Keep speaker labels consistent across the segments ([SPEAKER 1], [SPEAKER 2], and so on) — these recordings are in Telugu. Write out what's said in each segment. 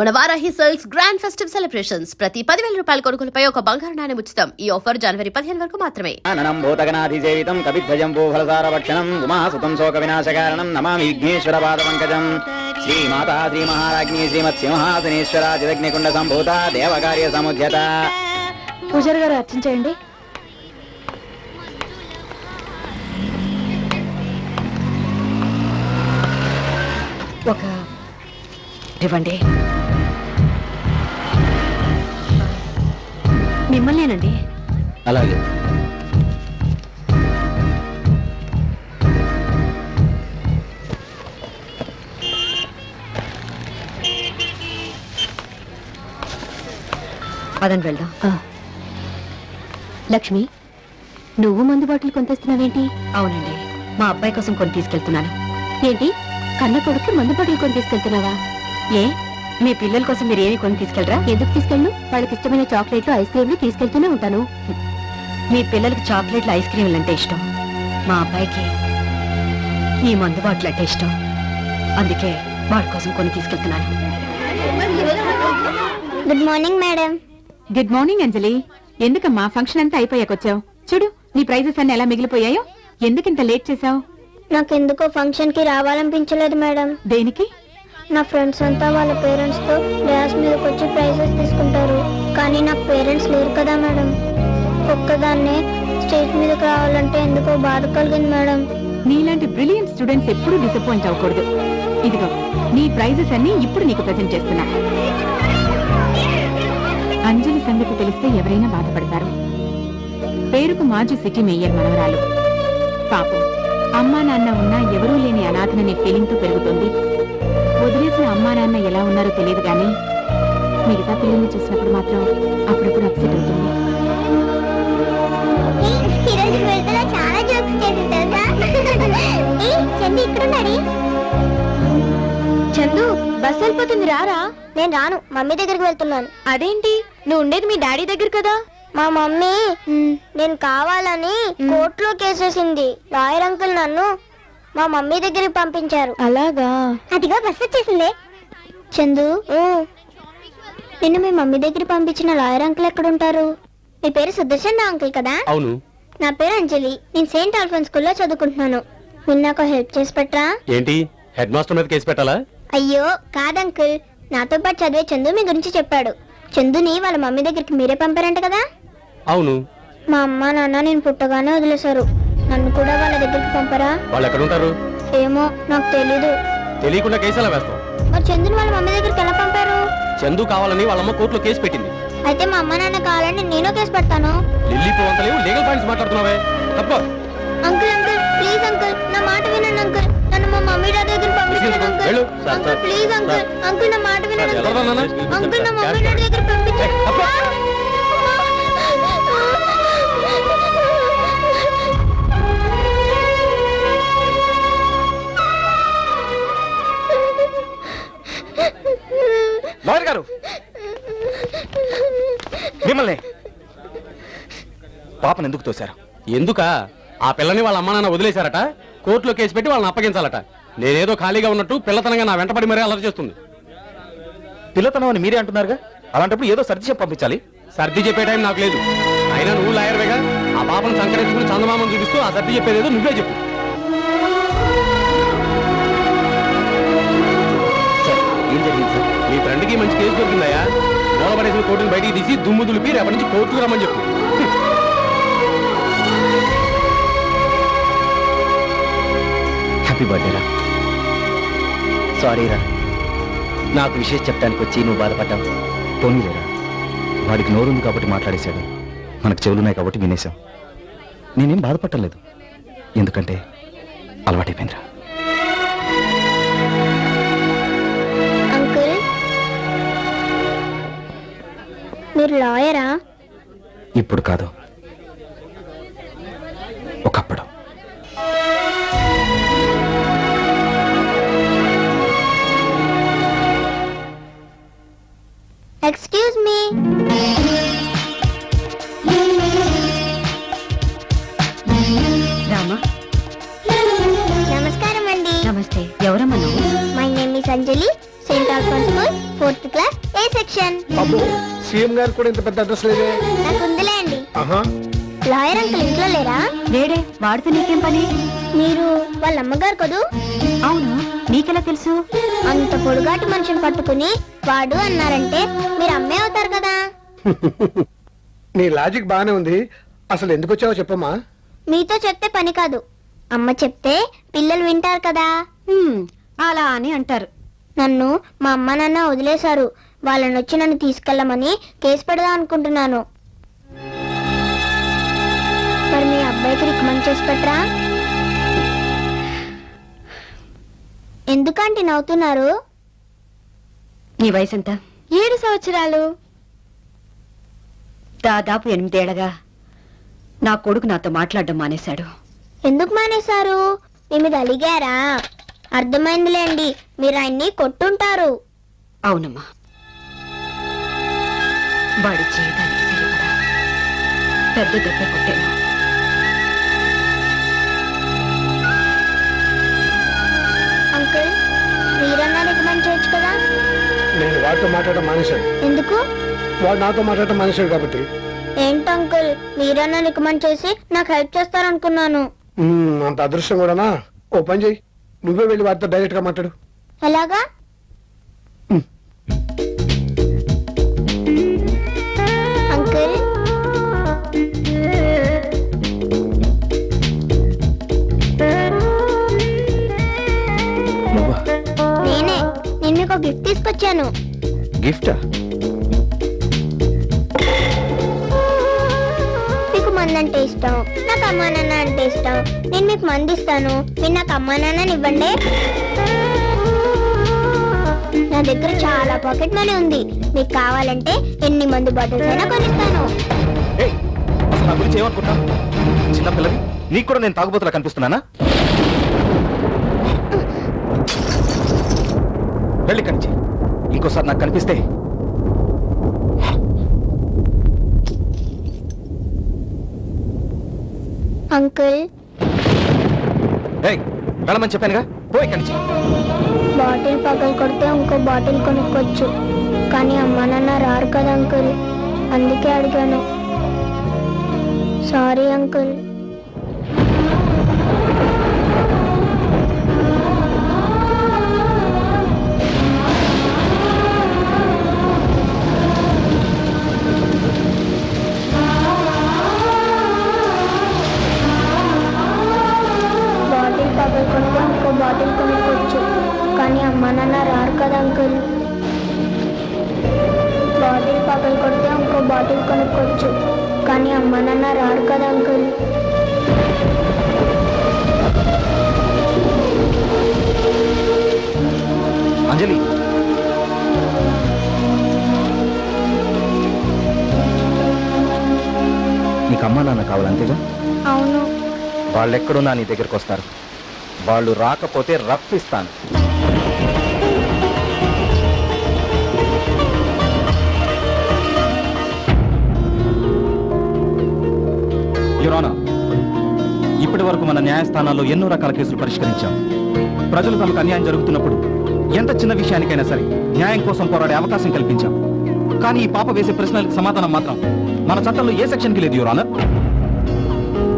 [SPEAKER 1] మన Varahi sales grand festive celebrations. ప్రతి పదివేల రూపాయల కొనుగోలుపై ఒక బంగారు నాణెం ఉచితం. ఈ ఆఫర్ జనవరి పదిహేను వరకు మాత్రమే.
[SPEAKER 2] ఆననం భూతగణాధిసేవితం కవిధ్వజం భూఫలసారభక్షణం ఉమాసుతం శోక వినాశకారణం నమామి విఘ్నేశ్వర పాదపంకజం శ్రీమాతా శ్రీ మహారాజ్ఞి శ్రీమత్ సింహాసనేశ్వర చిదగ్నికుండ సంభూత దేవకార్య సముద్యత
[SPEAKER 3] పూజారి గారు అర్చించేయండి ఒక ఇవ్వండి. మిమ్మల్నేనండి.
[SPEAKER 2] అలాగే.
[SPEAKER 3] పదండి వెళ్దాం. లక్ష్మి నువ్వు మందు బాటిల్ కొనితేస్తున్నావేంటి? అవునండి. మా అబ్బాయి కోసం కొని తీసుకెళ్తున్నాను. ఏంటి? కన్న కొడుకు మందు బాటిల్ కొని తీసుకెళ్తున్నావా? ఏ? మీ పిల్లల కోసం మీరు ఏమి కొని తీసుకెళ్ళరా? ఎందుకు తీసుకెళ్ళు? వాళ్ళకి ఇష్టమైన చాక్లెట్లు ఐస్ క్రీమ్లు తీసుకెళ్తూనే ఉంటాను. మీ పిల్లలకి చాక్లెట్లు ఐస్ క్రీమ్లు అంటే ఇష్టం. మా అబ్బాయికి ఈ మందు బాటిల్ అంటే ఇష్టం. అందుకే వాడి కోసం కొని తీసుకెళ్తున్నాను.
[SPEAKER 4] Good morning madam
[SPEAKER 5] good morning Anjali ఎందుకమ్మా ఫంక్షన్ అంతా అయిపోయాకొచ్చావు? చూడు నీ ప్రైజెస్ అన్ని ఎలా మిగిలిపోయాయో? ఎందుకింత లేట్ చేసావు
[SPEAKER 4] నాకెందుకో ఫంక్షన్కి రావాలనిపించలేదు మేడం
[SPEAKER 5] దేనికి?
[SPEAKER 4] నా ఫ్రెండ్స్ అంతా వాళ్ళ పేరెంట్స్తో డ్యాన్స్ మీదకి వచ్చి ప్రైజెస్ తీసుకుంటారు. కానీ నాకు పేరెంట్స్ లేరు కదా మేడం. ఒక్కదాన్నే స్టేజ్ మీదకి రావాలంటే ఎందుకో బాధ కలిగింది మేడం.
[SPEAKER 5] నీలాంటి బ్రిలియంట్ స్టూడెంట్స్ ఎప్పుడూ డిసప్పాయింట్ అవ్వకూడదు. ఇదిగో నీ ప్రైజెస్ అన్ని ఇప్పుడు నీకు ప్రజెంట్ చేస్తున్నా. అంజలి సంగతి తెలిస్తే ఎవరైనా బాధపడతారు. పేరుకు మాజీ సిటీ మేయర్ మనవరాలు. పాపం అమ్మా నాన్న ఉన్నా ఎవరూ లేని అనాథననే ఫీలింగ్తో పెరుగుతుంది. వదిలేసిన అమ్మా నాన్న ఎలా ఉన్నారో తెలియదు కానీ మిగతా పిల్లల్ని చూసినప్పుడు మాత్రం అప్పుడప్పుడు అప్సెట్ అవుతుంది.
[SPEAKER 4] చాలా జోక్స్ చేసి చందు బస్ వెళ్ళిపోతుంది రారా? నేను రాను మమ్మీ దగ్గరికి వెళ్తున్నాను. అదేంటి? నువ్వు ఉండేది మీ డాడీ దగ్గర కదా? మా మమ్మీ నేను కావాలని కోర్టులో కేసేసింది లాయర్ అంకుల్ నన్ను మా మమ్మీ దగ్గరికి పంపించారు. అలాగా? అదిగో బస్ వచ్చేసింది. చందు? నిన్ను మీ మమ్మీ దగ్గర పంపించిన లాయర్ అంకుల్ ఎక్కడుంటారు? మీ పేరు సుదర్శన్ అంకుల్ కదా?
[SPEAKER 2] అవును.
[SPEAKER 4] నా పేరు అంజలి. నేను సెయింట్ ఆల్ఫోన్ స్కూల్లో చదువుకుంటున్నాను. మీరు నాకు హెల్ప్ చేసి పెట్టరా?
[SPEAKER 2] ఏంటి? హెడ్ మాస్టర్ మీద కేసు పెట్టాలా?
[SPEAKER 4] అయ్యో కాదంకుల్ నాతో పాటు చదివే చందు మీ గురించి చెప్పాడు. చందుని వాళ్ళ మమ్మీ దగ్గరికి మీరే పంపారంట కదా?
[SPEAKER 2] అవును.
[SPEAKER 4] మా అమ్మ నాన్న నేను పుట్టగానే వదిలేశారు. నన్ను కూడా వాళ్ళ దగ్గరికి పంపరా?
[SPEAKER 2] వాళ్ళు ఎక్కడ ఉంటారు?
[SPEAKER 4] ఏమో నాకు తెలీదు.
[SPEAKER 2] తెలియకుండా కేసు ఎలా వేస్తాం
[SPEAKER 4] మరి చందుని వాళ్ళ మమ్మీ దగ్గరికి ఎలా పంపారు?
[SPEAKER 2] చందు కావాలని వాళ్ళమ్మ కోర్టులో కేసు పెట్టింది.
[SPEAKER 4] అయితే మా అమ్మ నాన్న కావాలని నేను కేసు పెడతాను.
[SPEAKER 2] ఢిల్లీ పోవంతలేవు లీగల్ పాయింట్స్ మాట్లాడుతున్నావే. తప్ప.
[SPEAKER 4] అంకుల్ అంకుల్ ప్లీజ్ అంకుల్ నా మాట వినండి అంకుల్. నన్ను మా మమ్మీ డాడీ దగ్గర పంపించండి అంకుల్.
[SPEAKER 2] వెళ్ళు.
[SPEAKER 4] Uncle please uncle. అంకుల్ నా మాట వినండి అంకుల్. నా మమ్మీ డాడీ దగ్గర పంపించండి
[SPEAKER 2] లాయర్ గారు. మిమ్మల్ని. పాపను ఎందుకు తోశారు?
[SPEAKER 6] ఎందుకా? ఆ పిల్లని వాళ్ళ అమ్మ నాన్న వదిలేశారట కోర్టులో కేసు పెట్టి వాళ్ళని అప్పగించాలట. నేనేదో ఖాళీగా ఉన్నట్టు పిల్లతనంగా నా వెంటపడి మరీ అలరి చేస్తుంది.
[SPEAKER 2] పిల్లతనం అని మీరే అంటున్నారుగా? అలాంటప్పుడు ఏదో సర్ది చెప్పి పంపించాలి.
[SPEAKER 6] సర్ది చెప్పే టైం నాకు లేదు. అయినా నువ్వు లాయర్వేగా? ఆ పాపను సంకరించుకుని చందమామను చూపిస్తూ ఆ సర్ది చెప్పేదేదో నువ్వే చెప్పు.
[SPEAKER 2] ఏం జరిగింది సార్?
[SPEAKER 6] మీ ఫ్రెండ్కి మంచి కేసు దొరికిందయ్యా. మూలపడేసిన కోర్టును బయటికి తీసి దుమ్ము దులిపి రేపటి నుంచి కోర్టుకు రమ్మని చెప్పు.
[SPEAKER 2] హ్యాపీ బర్త్డే రా. సారీ రా. నాకు విషయం చెప్పడానికి వచ్చి నువ్వు బాధపడ్డావు. పోనీలేరా వాడికి నోరుంది కాబట్టి మాట్లాడేశాడు. మనకు చెవులున్నాయి కాబట్టి వినేశాం. నేనేం బాధపడలేదు ఎందుకంటే అలవాటైపోయిందిరా
[SPEAKER 4] మీరు లాయరా?
[SPEAKER 2] ఇప్పుడు కాదు. ఒకప్పుడు.
[SPEAKER 4] Excuse me
[SPEAKER 3] Rama?
[SPEAKER 4] నమస్కారం అండి.
[SPEAKER 3] నమస్తే. ఎవరమ్మా నువ్వు?
[SPEAKER 4] My name is Anjali Saint Alphonse school fourth class A section
[SPEAKER 7] అబ్బో. సీఎం గారు కూడా ఇంత పెద్ద అడ్రస్ లేదే?
[SPEAKER 4] నాకు ఉందిలే అండి
[SPEAKER 7] ఆహా.
[SPEAKER 4] లాయర్ అంకుల్ ఇంట్లో లేరా?
[SPEAKER 8] లేడే వాడితే నీకేం పని?
[SPEAKER 4] మీరు వాళ్ళ అమ్మగారు కదూ?
[SPEAKER 8] అవును? నీకెలా తెలుసు?
[SPEAKER 4] అంత పొడుగాటి మనిషిని పట్టుకుని వాడు అన్నారంటే మీరు అమ్మే అవుతారు కదా.
[SPEAKER 7] నీ లాజిక్ బానే ఉంది. అసలు ఎందుకు వచ్చావో చెప్పమ్మా.
[SPEAKER 4] మీతో చెప్తే పని కాదు. అమ్మ చెప్తే పిల్లలు వింటారు కదా.
[SPEAKER 8] హ్మ్, అలా అని అంటారు.
[SPEAKER 4] నన్ను మా అమ్మ నాన్న వదిలేశారు. వాళ్ళని వచ్చి నన్ను తీసుకెళ్ళమని కేసు పెడదాం అనుకుంటున్నాను. మరి మీ అబ్బాయికి రికమెండ్ చేసి పెట్టరా? ఎందుకంటే నవ్వుతున్నారు?
[SPEAKER 8] నీ వయసు ఎంత
[SPEAKER 4] ఏడు సంవత్సరాలు.
[SPEAKER 8] దాదాపు ఎనిమిదేళ్ళగా నా కొడుకు నాతో మాట్లాడడం మానేశాడు.
[SPEAKER 4] ఎందుకు మానేశారు? మీ మీద అలిగారా? అర్థమైందిలేండి మీరు ఆయన్ని కొట్టుంటారు.
[SPEAKER 8] అవునమ్మా. వాడి జీవితానికి సరిపడా పెద్ద దెబ్బ కొట్టాను.
[SPEAKER 4] అంకుల్ మీరన్నా రికమెండ్ చేయొచ్చు కదా?
[SPEAKER 7] నేను వాడితో మాట్లాడడం మానేశాడు
[SPEAKER 4] ఎందుకు?
[SPEAKER 7] వాడు నాతో మాట్లాడటం మానేశాడు కాబట్టి.
[SPEAKER 4] ఏంటి అంకుల్ మీరన్నా రికమెండ్ చేసి నాకు హెల్ప్ చేస్తారనుకున్నాను.
[SPEAKER 7] మ్మ్, అంత అదృష్టం కూడానా? ఓ పని చెయ్యి. నువ్వే వెళ్ళి వాడితో డైరెక్ట్గా మాట్లాడు.
[SPEAKER 4] ఎలాగా? గిఫ్ట్ తీసుకొచ్చాను.
[SPEAKER 9] గిఫ్టా
[SPEAKER 4] మీకు మంది అంటే ఇష్టం నాకు అమ్మా నాన్న అంటే ఇష్టం. నేను మీకు మంది ఇస్తాను మీరు నాకు అమ్మా నాన్నని ఇవ్వండి. నా దగ్గర చాలా పాకెట్ మనీ ఉంది. మీకు కావాలంటే ఎన్ని మంది బాటిల్స్ అయినా కొనిస్తాను.
[SPEAKER 9] నా గురించి ఏమనుకుంటా చిన్న పిల్లవి నీకు కూడా నేను తాగుబోతులా కనిపిస్తున్నానా? వెళ్ళి కంచి ఇంకోసారి నాకు కనిపిస్తే.
[SPEAKER 4] అంకుల్.
[SPEAKER 9] వెళ్ళమని చెప్పానుగా? పోయి కంచి
[SPEAKER 4] బాటిల్ పగలు కొడితే ఇంకో బాటిల్ కొనుక్కోవచ్చు. కానీ అమ్మా నాన్న రారు కదా అంకుల్. అందుకే అడిగాను. Sorry uncle. కొడితే ఇంకో బాటిల్ కొనుక్కోవచ్చు కానీ అమ్మా నాన్న రారు కదా అంకుల్? బాటిల్ పగలు కొడితే ఇంకో బాటిల్ కొనుక్కోవచ్చు. కానీ అమ్మా నాన్న రారు కదా అంకుల్?
[SPEAKER 9] అంజలి. నీకు అమ్మా నాన్న కావాలంతేగా?
[SPEAKER 4] అవును.
[SPEAKER 9] వాళ్ళు ఎక్కడున్నా నీ దగ్గరికి వస్తారు వాళ్ళు రాకపోతే రప్పిస్తాను. యురానా ఇప్పటి వరకు మన న్యాయస్థానాల్లో ఎన్నో రకాల కేసులు పరిష్కరించాం. ప్రజలు తమకు అన్యాయం జరుగుతున్నప్పుడు ఎంత చిన్న విషయానికైనా సరే న్యాయం కోసం పోరాడే అవకాశం కల్పించాం. కానీ ఈ పాప వేసే ప్రశ్నలకు సమాధానం మాత్రం మన చట్టంలో ఏ సెక్షన్కి లేదు యురానా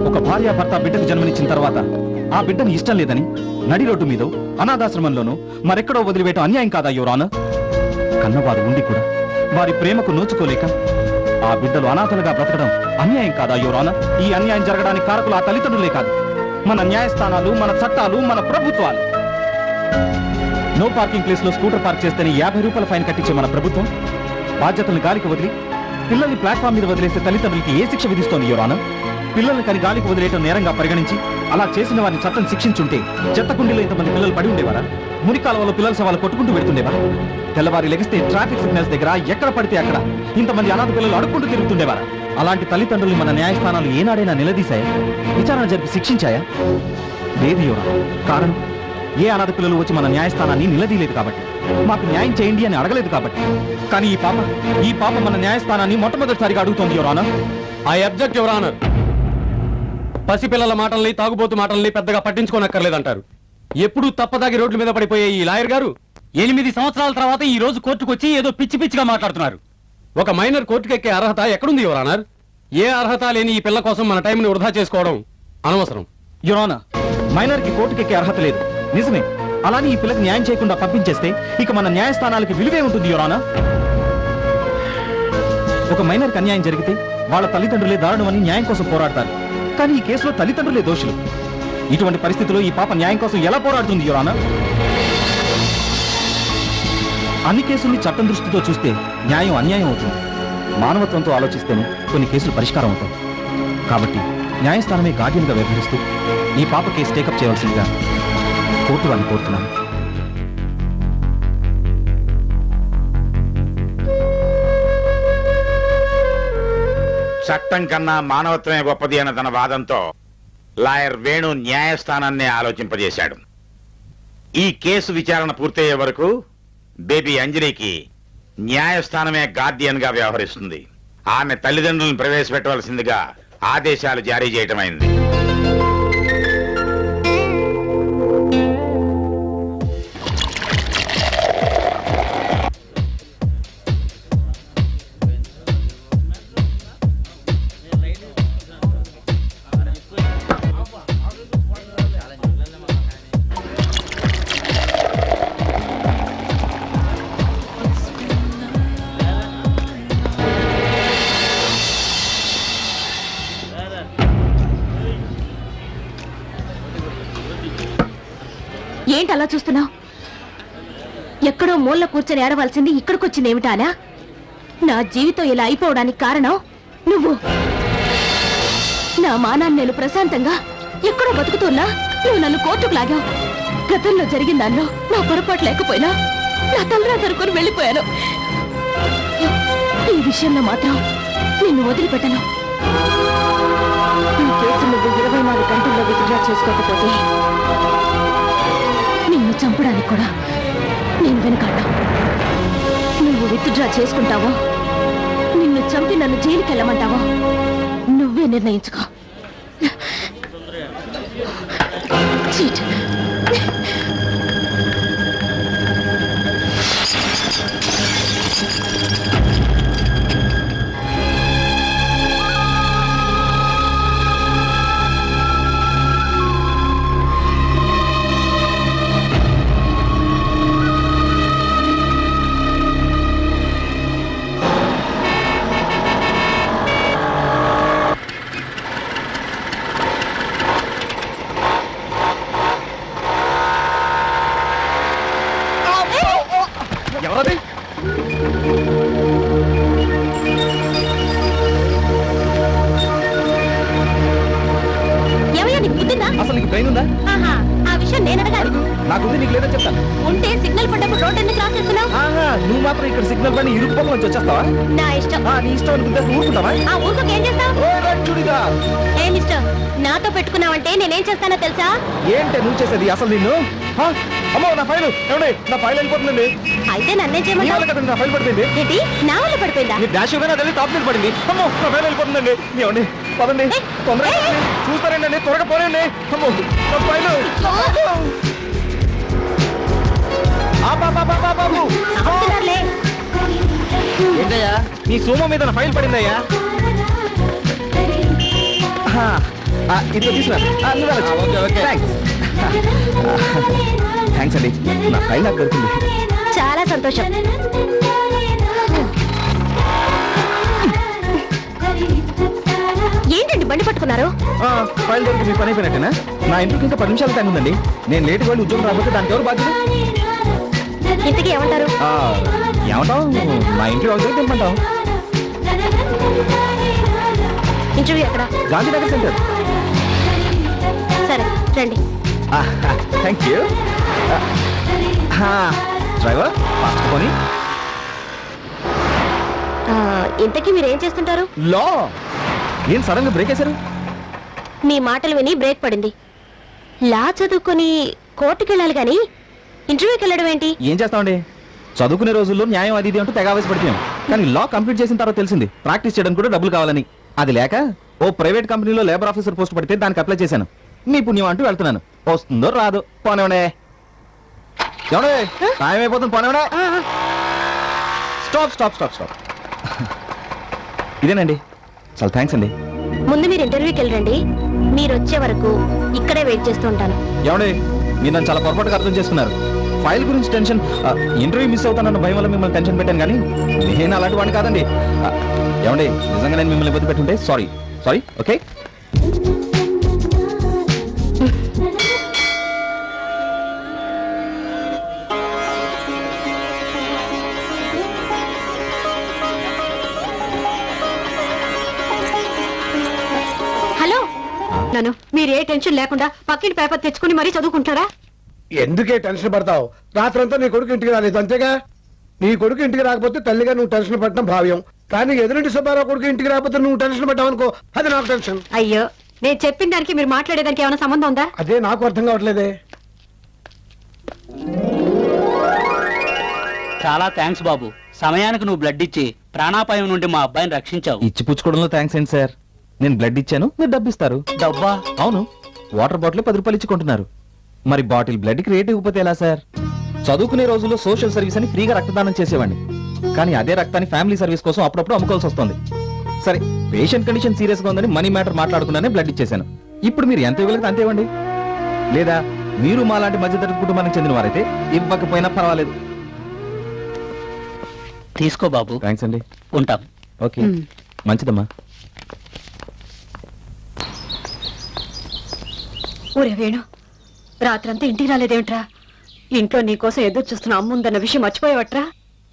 [SPEAKER 9] ఒక భార్య భర్త బిడ్డకు జన్మనిచ్చిన తర్వాత ఆ బిడ్డని ఇష్టం లేదని నడి రోడ్డు మీద అనాథాశ్రమంలోనూ మరెక్కడో వదిలివేయటం అన్యాయం కాదా యువరాన కన్నవారు ఉండి కూడా వారి ప్రేమకు నోచుకోలేక ఆ బిడ్డలు అనాథలుగా బ్రతకడం అన్యాయం కాదా యువరాన ఈ అన్యాయం జరగడానికి కారకులు ఆ తల్లిదండ్రులే కాదు. మన న్యాయస్థానాలు మన చట్టాలు మన ప్రభుత్వాలు. నో పార్కింగ్ ప్లేస్లో స్కూటర్ పార్క్ చేస్తేనే యాభై రూపాయల ఫైన్ కట్టించే మన ప్రభుత్వం. బాధ్యతలను గాలికి వదిలి పిల్లల్ని ప్లాట్ఫామ్ మీద వదిలేసే తల్లిదండ్రులకి ఏ శిక్ష విధిస్తోంది యువరాన పిల్లల్ని కని గాలికి వదిలేయటం నేరంగా పరిగణించి అలా చేసిన వారిని చట్టం శిక్షించుంటే చెత్తకుండీలో ఇంతమంది పిల్లలు పడి ఉండేవారా? మురికాలవలో పిల్లల సవాలు కొట్టుకుంటూ పెడుతుండేవా? తెల్లవారి లెగిస్తే ట్రాఫిక్ సిగ్నల్స్ దగ్గర ఎక్కడ పడితే అక్కడ ఇంతమంది అనాథ పిల్లలు అడుక్కుంటూ తిరుగుతుండేవారా? అలాంటి తల్లిదండ్రులు మన న్యాయస్థానాలు ఏనాడైనా నిలదీశాయా? విచారణ జరిపి శిక్షించాయా? లేదు యువరా కారణం? ఏ అనాథ పిల్లలు వచ్చి మన న్యాయస్థానాన్ని నిలదీయలేదు కాబట్టి? మాకు న్యాయం చేయండి అని అడగలేదు కాబట్టి. కానీ ఈ పాప ఈ పాప మన న్యాయస్థానాన్ని మొట్టమొదటిసారిగా అడుగుతోంది యువరానర్
[SPEAKER 6] ఐ అబ్జెక్ట్ యువరానర్ పసిపిల్లల మాటల్ని తాగుబోతు మాటల్ని పెద్దగా పట్టించుకోనక్కర్లేదంటారు. ఎప్పుడు తప్పదాగి రోడ్ల మీద పడిపోయే ఈ లాయర్ గారు
[SPEAKER 10] ఎనిమిది సంవత్సరాల తర్వాత ఈ రోజు కోర్టుకు వచ్చి ఏదో పిచ్చి పిచ్చిగా మాట్లాడుతున్నారు.
[SPEAKER 6] ఒక మైనర్ కోర్టుకెక్కే అర్హత ఎక్కడుంది యువరానర్ ఏ అర్హత లేని ఈ పిల్ల కోసం మన టైంని వృధా చేసుకోవడం అనవసరం.
[SPEAKER 9] యురోనా మైనర్కి కోర్టుకెక్కే అర్హత లేదు. నిజమే. అలానే ఈ పిల్లకి న్యాయం చేయకుండా పంపించేస్తే ఇక మన న్యాయస్థానాలకి విలువే ఉంటుంది యురోనా ఒక మైనర్కి అన్యాయం జరిగితే వాళ్ళ తల్లిదండ్రులే దారుణమని న్యాయం కోసం పోరాడతారు. కానీ ఈ కేసులో తల్లిదండ్రులే దోషులు. ఇటువంటి పరిస్థితిలో ఈ పాప న్యాయం కోసం ఎలా పోరాడుతుంది యురానా అన్ని కేసుల్ని చట్టం దృష్టితో చూస్తే న్యాయం అన్యాయం అవుతుంది. మానవత్వంతో ఆలోచిస్తేనే కొన్ని కేసులు పరిష్కారం అవుతాయి. కాబట్టి న్యాయస్థానమే గార్డియన్గా వ్యవహరిస్తూ ఈ పాప కేసు టేకప్ చేయవలసిందిగా కోర్టు వారిని కోరుతున్నాను.
[SPEAKER 11] చట్టం కన్నా మానవత్వమే గొప్పది అన్న తన వాదంతో లాయర్ వేణు న్యాయస్థానాన్ని ఆలోచింపజేశాడు. ఈ కేసు విచారణ పూర్తయ్యే వరకు బేబీ అంజలికి న్యాయస్థానమే గార్డియన్గా వ్యవహరిస్తుంది. ఆమె తల్లిదండ్రులను ప్రవేశపెట్టవలసిందిగా ఆదేశాలు జారీ చేయటమైంది.
[SPEAKER 3] అలా చూస్తున్నావు? ఎక్కడో మూల కూర్చొని ఏడవలసింది ఇక్కడికొచ్చింది ఏమిటానా నా జీవితం ఇలా అయిపోవడానికి కారణం నువ్వు. నా మానాన్ని నేను ప్రశాంతంగా ఎక్కడో బతుకుతున్నా నువ్వు నన్ను కోర్టుకు లాగావు. గతంలో జరిగిన దానిలో నా పొరపాటు లేకపోయినా నా తలరా తరుకొని వెళ్ళిపోయాను. ఈ విషయంలో మాత్రం నిన్ను వదిలిపెట్టను. ఈ కేసు నువ్వు ఇరవై నాలుగు గంటల్లో విత్డ్రా చేసుకోకపోతే నిన్ను చంపడానికి కూడా నేను వెనకాడ్డా. నువ్వు విత్డ్రా చేసుకుంటావో? నిన్ను చంపి నన్ను జైలుకి వెళ్ళమంటావో నువ్వే నిర్ణయించుకో. చీట్ చేస్తానో తెలుసా?
[SPEAKER 9] ఏంటే నువ్వు చేసేది? అసలు నిన్ను? అమ్మో నా ఫైల్. ఏమండి నా ఫైల్ వెళ్ళిపోతుందండి.
[SPEAKER 3] అయితే నన్నేం
[SPEAKER 9] నీ
[SPEAKER 3] చేయమంటావు?
[SPEAKER 9] వల్ల కదండి నా ఫైల్ పడిపోయింది.
[SPEAKER 3] ఏంటి? నా వల్ల పడిపోయిందా?
[SPEAKER 9] మీ డాష్ అది టాప్ మీద పడింది. అమ్మో నా ఫైల్ వెళ్ళిపోతుందండి. ఏమండి పదండి.
[SPEAKER 3] ఏయ్,
[SPEAKER 9] తొందరగా
[SPEAKER 3] ఏయ్.
[SPEAKER 9] చూస్తారండి త్వరగా పోనండి అమ్మో నా ఫైల్. ఆ, బాబు.
[SPEAKER 3] ఆపుతున్నారులే.
[SPEAKER 9] ఏంటయ్యా? నీ సోమ మీద నా ఫైల్ పడిందయ్యా? ఆ, ఆ, ఇదిగో తీసుకురా. నువ్వు వెళ్ళొచ్చు. థాంక్స్ అండి. నా ఫైల్ నాకు దొరికింది.
[SPEAKER 3] చాలా సంతోషం. ఏంటండి బండి పట్టుకున్నారు?
[SPEAKER 9] ఆ, ఫైల్ దొరికి మీ పని అయిపోయినట్టేనా? నా ఇంటికి ఇంకా పది నిమిషాలు టైం ఉందండి. నేను లేట్ వెళ్ళి ఉద్యోగం రాకపోతే దానికి ఎవరు బాధ్యత
[SPEAKER 3] ఇంతకీ ఏమంటారు?
[SPEAKER 9] ఆ, ఏమంటావు? మా ఇంటి వాళ్ళకి తెమ్మంటావు
[SPEAKER 3] ఇంటర్వ్యూ ఎక్కడ?
[SPEAKER 9] గాంధీనగర్ సెంటర్.
[SPEAKER 3] సరే రండి.
[SPEAKER 9] థ్యాంక్ యూ డ్రైవర్ ఫాస్ట్ కొని
[SPEAKER 3] ఆ, ఇంతకీ మీరేం చేస్తుంటారు?
[SPEAKER 9] లో ఏం సడన్గా బ్రేక్ వేశారు?
[SPEAKER 3] మీ మాటలు విని బ్రేక్ పడింది. లా చదువుకొని కోర్టుకి వెళ్ళాలి కానీ ఇంటర్వ్యూకి వెళ్ళడం ఏంటి?
[SPEAKER 9] ఏం చేస్తామండి? చదువుకునే రోజుల్లో న్యాయం అది ఇది అంటూ తెగ ఆవేశపడిపోయాం. కానీ లా కంప్లీట్ చేసిన తర్వాత తెలిసింది. ప్రాక్టీస్ చేయడానికి కూడా డబ్బులు కావాలని. అది లేక ఓ ప్రైవేట్ కంపెనీలో లేబర్ ఆఫీసర్ పోస్ట్ పడితే దానికి అప్లై చేశాను. మీ పుణ్యం అంటూ వెళ్తున్నాను. వస్తుందో రాదో పోనివ్వండి. ఏమండే? టైం అయిపోతుంది పోనేవడా స్టాప్ స్టాప్ స్టాప్ స్టాప్. ఇదేనండి. చాలా థ్యాంక్స్ అండి.
[SPEAKER 8] ముందు మీరు ఇంటర్వ్యూకి వెళ్ళండి. మీరు వచ్చే వరకు ఇక్కడే వెయిట్ చేస్తూ ఉంటాను.
[SPEAKER 9] ఏమండి? మీరు నన్ను చాలా పొరపాటుగా అర్థం చేసుకున్నారు. ఫైల్ గురించి టెన్షన్ ఇంటర్వ్యూ మిస్ అవుతానన్న భయం వల్ల మిమ్మల్ని టెన్షన్ పెట్టాను కానీ నేను అలాంటి వాడిని కాదండి. ఏమండి నిజంగా నేను మిమ్మల్ని ఇబ్బంది పెట్టుంటే సారీ సారీ ఓకే?
[SPEAKER 8] హలో నన్ను మీరు ఏ టెన్షన్ లేకుండా పక్కింటి పేపర్ తెచ్చుకుని మరీ చదువుకుంటారా
[SPEAKER 7] ఎందుకే టెన్షన్ పడతావు? రాత్రంతా నీ కొడుకు ఇంటికి రాలేదు అంతేగా? నీ కొడుకు ఇంటికి రాకపోతే తల్లిగా నువ్వు టెన్షన్ పడటం భావ్యం. కానీ ఎదురింటి సుబ్బారావు కొడుకు ఇంటికి రాకపోతే నువ్వు టెన్షన్ పడ్డావు అనుకో అది నాకు టెన్షన్.
[SPEAKER 8] అయ్యో నేను చెప్పిన దానికి మీరు మాట్లాడేదానికి ఏమైనా సంబంధం ఉందా?
[SPEAKER 7] అదే నాకు అర్థం కావట్లేదే.
[SPEAKER 10] చాలా థ్యాంక్స్ బాబు. సమయానికి నువ్వు బ్లడ్ ఇచ్చి ప్రాణాపాయం నుండి మా అబ్బాయిని రక్షించావు.
[SPEAKER 9] ఇచ్చి పుచ్చుకోవడంలో థ్యాంక్స్ ఏంటి సార్? నేను బ్లడ్ ఇచ్చాను మీరు డబ్బు ఇస్తారు
[SPEAKER 10] డబ్బా?
[SPEAKER 9] అవును. వాటర్ బాటిల్ పది రూపాయలు ఇచ్చి కొంటున్నారు. మరి బాటిల్ బ్లడ్కి రేట్ ఇవ్వకపోతే ఎలా సార్? చదువుకునే రోజుల్లో సోషల్ సర్వీస్ అని ఫ్రీగా రక్తదానం చేసేవాడిని. కానీ అదే రక్తాన్ని ఫ్యామిలీ సర్వీస్ కోసం అప్పుడప్పుడు అమ్ముకోవాల్సి వస్తుంది. సరే పేషెంట్ కండిషన్ సీరియస్గా ఉందని మనీ మ్యాటర్ మాట్లాడుకున్నానే బ్లడ్ ఇచ్చేశాను. ఇప్పుడు మీరు ఎంత ఇవ్వగలిగితే అంతే ఇవ్వండి. లేదా మీరు మా లాంటి మధ్యతరగతి కుటుంబానికి చెందిన వారైతే ఇవ్వకపోయినా పర్వాలేదు.
[SPEAKER 10] తీసుకో బాబు.
[SPEAKER 9] థ్యాంక్స్ అండి.
[SPEAKER 10] ఉంటాం.
[SPEAKER 9] ఓకే. మంచిదమ్మా.
[SPEAKER 8] ఊరే వేణు. రాత్రంతా ఇంటికి రాలేదేమిట్రా? ఇంట్లో నీకోసం ఎదురు చూస్తున్న అమ్ముందన్న విషయం మర్చిపోయావట్రా?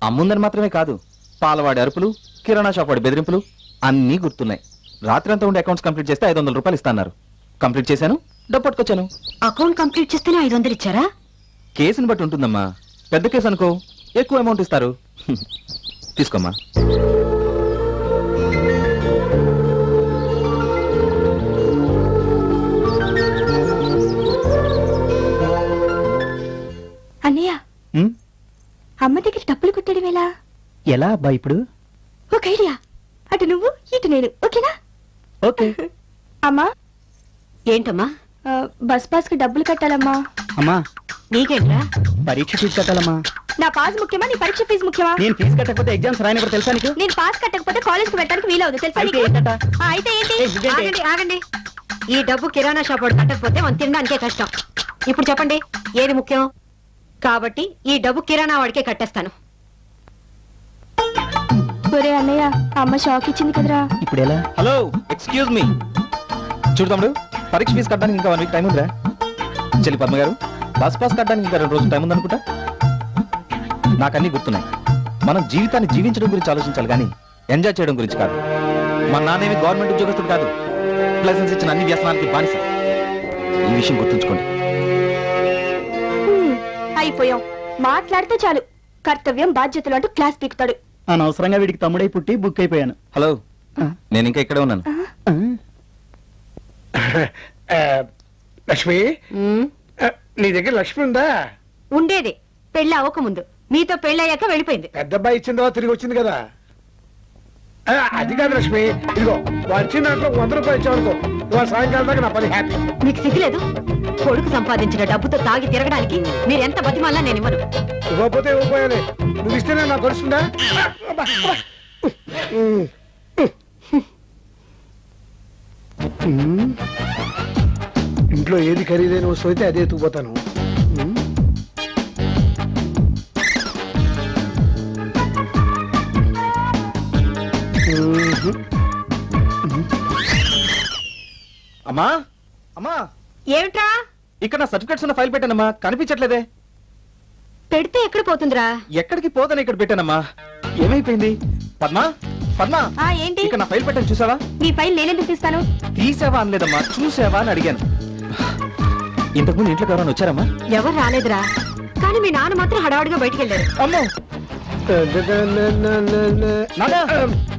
[SPEAKER 9] అమ్ముందని మాత్రమే కాదు పాలవాడి అరుపులు కిరాణా షాప్ వాడి బెదిరింపులు అన్నీ గుర్తున్నాయి. రాత్రి అంతా ఉండే అకౌంట్స్ కంప్లీట్ చేస్తే ఐదు వందల రూపాయలు ఇస్తాన్నారు. కంప్లీట్ చేశాను డబ్బు పట్టుకొచ్చాను
[SPEAKER 8] అకౌంట్ కంప్లీట్ చేస్తేనే ఐదు వందలు ఇచ్చారా?
[SPEAKER 9] కేసుని బట్టి ఉంటుందమ్మా. పెద్ద కేసు అనుకో ఎక్కువ అమౌంట్ ఇస్తారు. తీసుకోమ్మా.
[SPEAKER 8] అన్నయ్య.
[SPEAKER 9] ఉమ్,
[SPEAKER 8] అమ్మ దగ్గర డబ్బులు కుట్టడం ఎలా?
[SPEAKER 9] ఎలా అబ్బా ఇప్పుడు?
[SPEAKER 8] ఒక ఐడియా. అటు నువ్వు ఇటు నేను. ఓకేనా?
[SPEAKER 9] ఓకే.
[SPEAKER 12] అమ్మా.
[SPEAKER 8] ఏంటమ్మా?
[SPEAKER 12] ఆ, బస్ పాస్కి డబ్బులు కట్టాలమ్మా.
[SPEAKER 10] అమ్మా.
[SPEAKER 8] నీకేంట్రా?
[SPEAKER 10] పరీక్ష ఫీజు కట్టాలమ్మా.
[SPEAKER 12] నా పాస్ ముఖ్యమా నీ పరీక్ష ఫీజు ముఖ్యమా?
[SPEAKER 10] నేను ఫీజు కట్టకపోతే ఎగ్జామ్స్ రాయని కూడా తెలుసా నీకు?
[SPEAKER 12] నేను పాస్ కట్టకపోతే కాలేజ్కి వెళ్ళడానికి వీలవుదు తెలుసా
[SPEAKER 10] అయితే
[SPEAKER 12] నీకు?
[SPEAKER 10] ఏంటట?
[SPEAKER 12] ఆ, అయితే ఏంటి?
[SPEAKER 10] ఏ, ఇదేంటి?
[SPEAKER 8] ఆగండి ఆగండి. ఈ డబ్బు కిరాణా షాప్ వాడు కట్టకపోతే మనం తినడానికే కష్టం. ఇప్పుడు చెప్పండి ఏది ముఖ్యం? కాబట్టి ఈ డబ్బు కిరాణా వాడికే కట్టేస్తాను.
[SPEAKER 12] ఒరే అన్నయ్య అమ్మ షాక్ ఇచ్చింది కదరా.
[SPEAKER 10] ఇప్పుడు ఎలా?
[SPEAKER 9] హలో ఎక్స్క్యూజ్ మీ చూడు తమ్ముడు పరీక్ష ఫీజు కట్టడానికి ఇంకా వన్ వీక్ టైం ఉందిరా. చెల్లి పద్మ గారు బస్ పాస్ కట్టడానికి ఇంకా రెండు రోజులు టైం ఉందనుకుంటా? నాకు అన్ని గుర్తున్నాయి. మనం జీవితాన్ని జీవించడం గురించి ఆలోచించాలి కానీ ఎంజాయ్ చేయడం గురించి కాదు. మా నాన్నేమి గవర్నమెంట్ ఉద్యోగస్తుడు కాదు. లైసెన్స్ ఇచ్చిన అన్ని వ్యసనానికి బానిస. ఈ విషయం గుర్తుంచుకోండి.
[SPEAKER 12] అయిపోయాం. మాట్లాడితే చాలు. కర్తవ్యం బాధ్యతలు అంటూ క్లాస్ పీకుతాడు.
[SPEAKER 10] అనవసరంగా వీడికి తమ్ముడై పుట్టి బుక్ అయిపోయాను.
[SPEAKER 9] హలో. నేను ఇంకా ఇక్కడే ఉన్నాను.
[SPEAKER 7] లక్ష్మి? నీ దగ్గర లక్ష్మి ఉందా?
[SPEAKER 8] ఉండేది. పెళ్ళి అవ్వకముందు మీతో పెళ్ళి అయ్యాక వెళ్ళిపోయింది.
[SPEAKER 7] పెద్ద అబ్బాయి ఇచ్చిన తర్వాత తిరిగి వచ్చింది కదా. అది కాదు లక్ష్మి. ఇదిగో వాడు ఇచ్చిన దాంట్లో వంద రూపాయలు ఇచ్చావనుకో. ఇవాళ సాయంకాలం దాకా నా పని హ్యాపీ
[SPEAKER 8] మీకు సిగ్గులేదు కొడుకు సంపాదించిన డబ్బుతో తాగి తిరగడానికి మీరు ఎంత బతిమాలా నేను ఇవ్వను.
[SPEAKER 7] ఇవ్వకపోతే ఇవ్వకపోయాలి నువ్వు ఇస్తేనే నాకు. ఇంట్లో ఏది ఖరీదైన వస్తువు అయితే అదే ఎత్తుకుపోతాను ఉమ్.
[SPEAKER 9] అమ్మా? అమ్మా.
[SPEAKER 8] ఏమిట్రా?
[SPEAKER 9] ఇక్కడ నా సర్టిఫికెట్స్ ఉన్న ఫైల్ పెట్టానమ్మా. కనిపించట్లేదే.
[SPEAKER 8] పెడితే ఎక్కడ పోతుందిరా?
[SPEAKER 9] ఎక్కడికి పోదని ఇక్కడ పెట్టానమ్మా. ఏమైపోయింది? పద్మా? పద్మా?
[SPEAKER 12] ఆ ఏంటి?
[SPEAKER 9] ఇక్కడ నా ఫైల్ పెట్టాను చూసావా?
[SPEAKER 12] నీ ఫైల్ నేనెందుకు తీస్తాను?
[SPEAKER 9] తీసావా అనలేదమ్మా. చూసావా అని అడిగాను. ఇంతకుముందు ఇంట్లోకి ఎవరైనా వచ్చారమ్మా?
[SPEAKER 8] ఎవరు రాలేదురా. కానీ మీ నాన్న మాత్రం హడావుడిగా బయటికి వెళ్ళారు.
[SPEAKER 9] అమ్మో! నాన్న!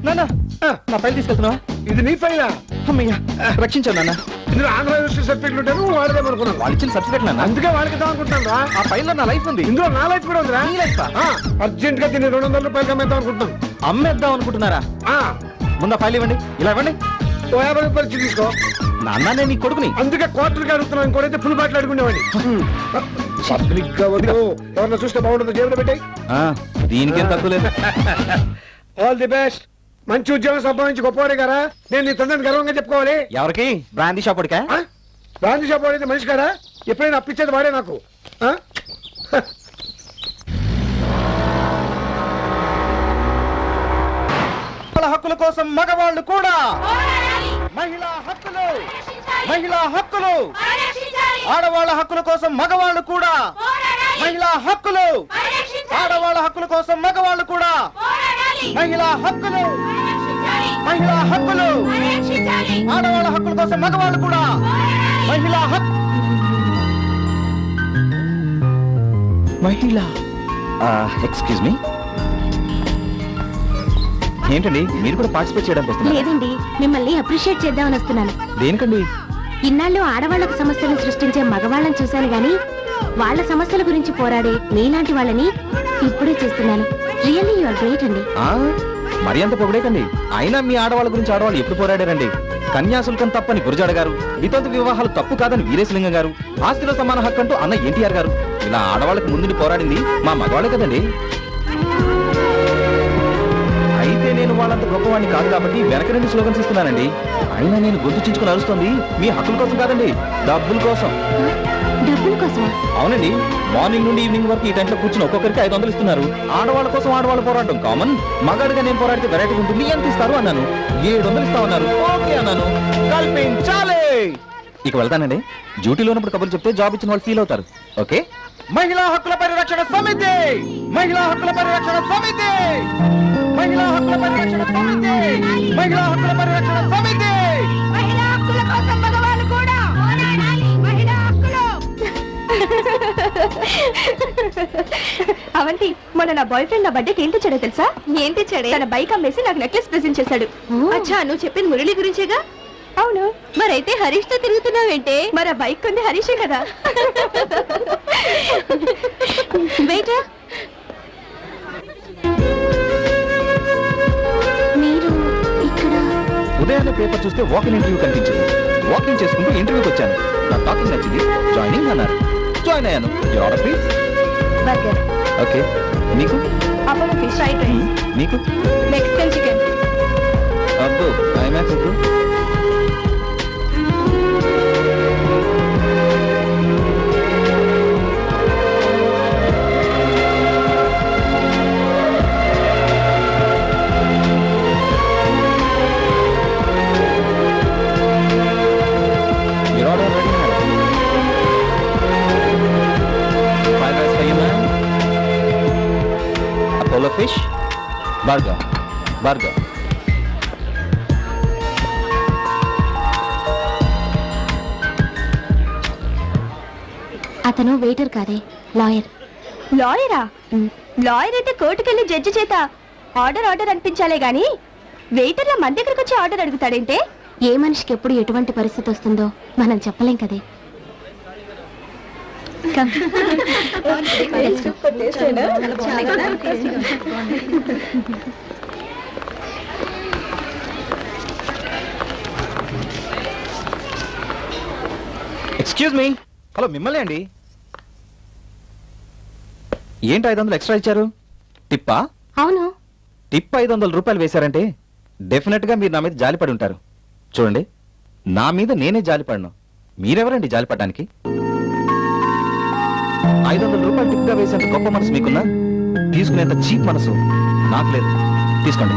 [SPEAKER 9] నాన్న! నా ఫైల్ తీసుకెళ్తున్నావా?
[SPEAKER 7] ఇది నీ ఫైలా
[SPEAKER 9] అమ్మయ్యా రక్షించాను నాన్న.
[SPEAKER 7] ఇందులో ఆంధ్ర యూనివర్సిటీ సర్టిఫికెట్ ఉంటాను వాడదామనుకున్నాను
[SPEAKER 9] వాళ్ళు ఇచ్చిన సర్టిఫికెట్ నాన్న.
[SPEAKER 7] అందుకే వాళ్ళకి ఇద్దాం అనుకుంటున్నాను రా.
[SPEAKER 9] ఆ ఫైల్లో నా లైఫ్ ఉంది.
[SPEAKER 7] ఇందులో నా లైఫ్ కూడా ఉందిరా.
[SPEAKER 9] నీ లైఫా?
[SPEAKER 7] అర్జెంట్గా దీన్ని రెండు వందల రూపాయలు కమ్మేద్దాం అనుకుంటున్నాను.
[SPEAKER 9] అమ్మేద్దాం అనుకుంటున్నారా?
[SPEAKER 7] ఆ,
[SPEAKER 9] ముందు ఫైల్ ఇవ్వండి. ఇలా ఇవ్వండి.
[SPEAKER 7] ఓ యాభై రూపాయలు తీసుకో.
[SPEAKER 9] నాన్న నేను నీ కొడుకుని.
[SPEAKER 7] అందుకే క్వార్టర్గా అడుగుతున్నాను ఇంకోటైతే ఫుల్ బాటిల్ అడుగునేవాడిని. పబ్లిక్గా ఎవరన్నా చూస్తే బాగుంటుందో జేబులో పెట్టాయి.
[SPEAKER 9] ఆ, దీనికేం తక్కువ లేదు.
[SPEAKER 7] ఆల్ ది బెస్ట్ మంచి ఉద్యోగం సంపాదించి గొప్పవాడే కదా నేను నీ తండ్రిని గర్వంగా చెప్పుకోవాలి.
[SPEAKER 9] ఎవరికి? బ్రాందీ షాప్ ఉడికా
[SPEAKER 7] ఆ? గాంధీ షాప్ వాడైతే మనిషి కాడా ఎప్పుడైనా అప్పించేది వాడే నాకు. ఆ?
[SPEAKER 9] హక్కుల కోసం మగవాళ్ళు కూడా. మహిళా హక్కులు. మహిళా హక్కులు. ఆడవాళ్ళ హక్కుల కోసం మగవాళ్ళు కూడా. మహిళా హక్కులు. ఆడవాళ్ళ హక్కుల కోసం మగవాళ్ళు కూడా. మహిళా హక్కులు. మహిళా హక్కులు. ఆడవాళ్ళ హక్కుల కోసం మగవాళ్ళు కూడా మహిళా హక్కు. మహిళ. ఎక్స్క్యూజ్ మీ ఏంటండి మీరు కూడా పార్టిసిపేట్ చేయడానికి వస్తున్నారు
[SPEAKER 3] లేదండి మిమ్మల్ని అప్రిషియేట్ చేద్దామని వస్తున్నాను.
[SPEAKER 9] దేనికండి?
[SPEAKER 3] ఇన్నాళ్ళు ఆడవాళ్ళకు సమస్యలను సృష్టించే మగవాళ్ళని చూశాను గాని వాళ్ళ సమస్యల గురించి పోరాడే మీలాంటి వాళ్ళని ఇప్పుడే చూస్తున్నాను. రియల్లీ యు ఆర్ గ్రేట్ అండి.
[SPEAKER 9] మరి అంత పొగడేకండి అయినా మీ ఆడవాళ్ళ గురించి ఆడవాళ్ళు ఎప్పుడు పోరాడారండి? కన్యాశుల్కం తప్పని గురజాడ గారు వితంతు వివాహాలు తప్పు కాదని వీరేశలింగం గారు ఆస్తిలో సమాన హక్కు అంటూ అన్న ఎన్టీఆర్ గారు. ఇలా ఆడవాళ్ళకి ముందుని పోరాడింది మా మగవాళ్ళే కదండి. అయితే నేను వాళ్ళంత గొప్పవాడిని కాదు కాబట్టి వెనక నుండి స్లోగన్స్ ఇస్తున్నానండి. అయినా నేను గొంతు చించుకుని అరుస్తుంది మీ హక్కుల కోసం కాదండి. డబ్బుల కోసం.
[SPEAKER 3] డబ్బుల కోసమా?
[SPEAKER 9] అవునండి. మార్నింగ్ నుండి ఈవినింగ్ వరకు ఈ టెంట్లో కూర్చుని ఒక్కొక్కరికి ఐదు వందలు ఇస్తున్నారు. ఆడవాళ్ళ కోసం ఆడవాళ్ళు పోరాటం కామన్. మగాడిగా నేను పోరాడితే వెరైటీ ఉంటుంది. ఎంత ఇస్తారు అన్నాను. ఏడు వందలు ఇస్తామన్నారు ఓకే అన్నాను. కల్పించాలి. ఇక వెళ్తానండి. డ్యూటీలో ఉన్నప్పుడు కబుర్లు చెప్తే జాబ్ ఇచ్చిన వాళ్ళు ఫీల్ అవుతారు. ఓకే? మహిళా హక్కుల పరిరక్షణ సమితి! మహిళా హక్కుల పరిరక్షణ సమితి! మహిళా హక్కుల పరిరక్షణ సమితి! మహిళా హక్కుల పరిరక్షణ సమితి!
[SPEAKER 3] అవంతి మొన్న నా బాయ్ ఫ్రెండ్ నా బర్త్డేకి ఏం తెచ్చాడో తెలుసా? ఏం తెచ్చాడే? తన బైక్ అమ్మేసి నాకు నెక్లెస్ ప్రెజెంట్ చేశాడు. అచ్చా నువ్వు చెప్పింది మురళి గురించేగా? అవును. మరైతే హరీష్తో తిరుగుతున్నావేంటే? మరి ఆ బైక్ కొంది హరీషే కదా. వెయిట్ మీరు ఇక్కడ.
[SPEAKER 9] ఉదయాన్నే పేపర్ చూస్తే వాకింగ్ ఇంటర్వ్యూ కనిపించింది. వాకింగ్ చేసుకుంటూ ఇంటర్వ్యూకి వచ్చాను. నా టాకింగ్ నచ్చింది. జాయినింగ్ అన్నారు. జాయిన్ అయ్యాను. Your order please
[SPEAKER 3] burger
[SPEAKER 9] okay. నీకు?
[SPEAKER 3] అపోలో ఫిష్ రైస్
[SPEAKER 9] నీకు?
[SPEAKER 3] మెక్సికన్ చికెన్
[SPEAKER 9] అబ్బో ఐమాక్స్ వద్దు
[SPEAKER 3] అతను వెయిటర్ కాదే లాయర్? లాయరా లాయర్ అయితే కోర్టుకెళ్ళి జడ్జి చేత ఆర్డర్ ఆర్డర్ అనిపించాలే గాని వెయిటర్ల మన దగ్గరకు వచ్చి ఆర్డర్ అడుగుతాడంటే? ఏ మనిషికి ఎప్పుడు ఎటువంటి పరిస్థితి వస్తుందో మనం చెప్పలేం కదే.
[SPEAKER 9] ఎక్స్క్యూజ్ మీ హలో మిమ్మల్ని అండి. ఏంటి ఐదు వందలు ఎక్స్ట్రా ఇచ్చారు? టిప్పా?
[SPEAKER 3] అవును.
[SPEAKER 9] టిప్ ఐదు వందల రూపాయలు వేశారంటే డెఫినెట్గా మీరు నా మీద జాలిపడి ఉంటారు. చూడండి నా మీద నేనే జాలిపడను. మీరెవరండి జాలిపడడానికి? ఐదు వందల రూపాయలు టిప్గా వేసేంత గొప్ప మనసు మీకున్నా? తీసుకునేంత చీప్ మనసు నాకు లేదు. తీసుకోండి.